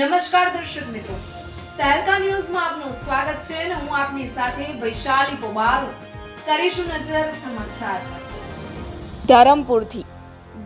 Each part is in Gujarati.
નમસ્કાર દર્શક મિત્રો. તહેલકા ન્યૂઝમાં આપનું સ્વાગત છે અને હું આપની સાથે વૈશાલી પોબારો કરીશું નજર સમાચાર. ધરમપુરથી.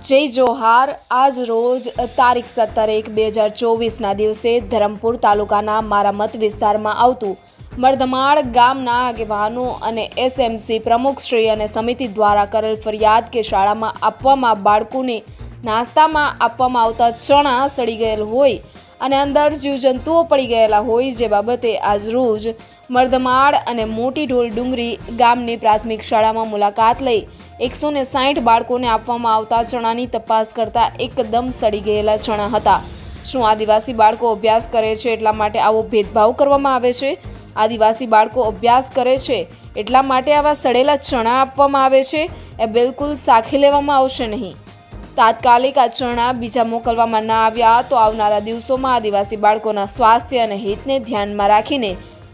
જય જોહાર. આજ રોજ તારીખ સત્તર એક બે હજાર ચોવીસના દિવસે ધરમપુર તાલુકાના મારા મત વિસ્તારમાં આવતું મર્દમાળ ગામના આગેવાનો અને એસએમસી પ્રમુખશ્રી અને સમિતિ દ્વારા કરેલ ફરિયાદ કે શાળામાં આપવામાં બાળકોને નાસ્તામાં આપવામાં આવતા ચણા સડી ગયેલ હોય અને અંદર જીવજંતુઓ પડી ગયેલા હોય જે બાબતે આજરોજ મર્દમાળ અને મોટી ઢોલ ડુંગરી ગામની પ્રાથમિક શાળામાં મુલાકાત લઈ એકસો ને સાઠ બાળકોને આપવામાં આવતા ચણાની તપાસ કરતા એકદમ સડી ગયેલા ચણા હતા. શું આદિવાસી બાળકો અભ્યાસ કરે છે એટલા માટે આવો ભેદભાવ કરવામાં આવે છે? આદિવાસી બાળકો અભ્યાસ કરે છે એટલા માટે આવા સડેલા ચણા આપવામાં આવે છે? એ બિલકુલ સાખી લેવામાં આવશે નહીં. તાત્કાલિક આ ચણા બીજા મોકલવામાં ના આવ્યા તો આવનારા દિવસોમાં આદિવાસી બાળકોના સ્વાસ્થ્ય અને હિતને ધ્યાનમાં રાખીને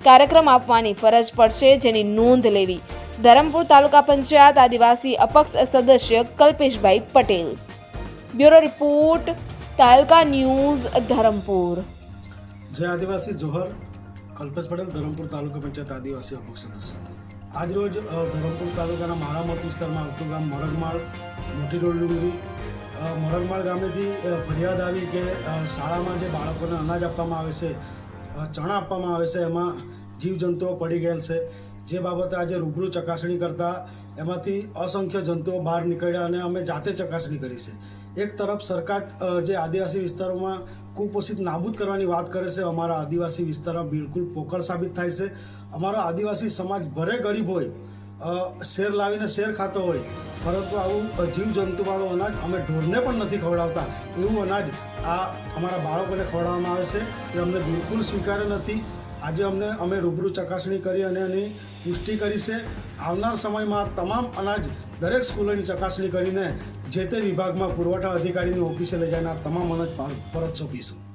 કાર્યક્રમ આપવાની ફરજ પડશે જેની નોંધ લેવી. ધરમપુર તાલુકા પંચાયત આદિવાસી અપક્ષ સદસ્ય Kalpeshbhai Patel. Bureau report, taluka news Dharampur. જય આદિવાસી, જોહર. કલ્પેશ પટેલ, ધરમપુર તાલુકા પંચાયત આદિવાસી અપક્ષ સદસ્ય. આજરોજ ધરમપુર તાલુકાના મારા મત વિસ્તારમાં આવતું ગામ મરગમાળ, મોટી રોડ મરગમાળ ગામેથી ફરિયાદ આવી કે શાળામાં જે બાળકોને અનાજ આપવામાં આવે છે ચણા આપવામાં આવે છે, એમાં જીવજંતુઓ પડી ગયેલ છે. જે બાબતે આજે રૂબરૂ ચકાસણી કરતા એમાંથી અસંખ્ય જંતુઓ બહાર નીકળ્યા અને અમે જાતે ચકાસણી કરી છે. એક તરફ સરકાર જે આદિવાસી વિસ્તારોમાં કુપોષિત નાબૂદ કરવાની વાત કરે છે, અમારા આદિવાસી વિસ્તારમાં બિલકુલ પોકળ સાબિત થાય છે. અમારો આદિવાસી સમાજ ભરે ગરીબ હોય શેર લાવીને શેર ખાતો હોય. પરંતુ આવું જીવજંતુવાળું અનાજ અમે ઢોરને પણ નથી ખવડાવતા. એવું અનાજ આ અમારા બાળકોને ખવડાવવામાં આવે છે. એ અમને બિલકુલ સ્વીકાર્ય નથી. આજે અમને, અમે રૂબરૂ ચકાસણી કરી અને એની પુષ્ટિ કરી છે. આવનાર સમયમાં તમામ અનાજ દરેક સ્કૂલોની ચકાસણી કરીને જે તે વિભાગમાં પુરવઠા અધિકારીની ઓફિસે લઈ જનાર તમામ અનાજ પર- પરત સોંપીશું.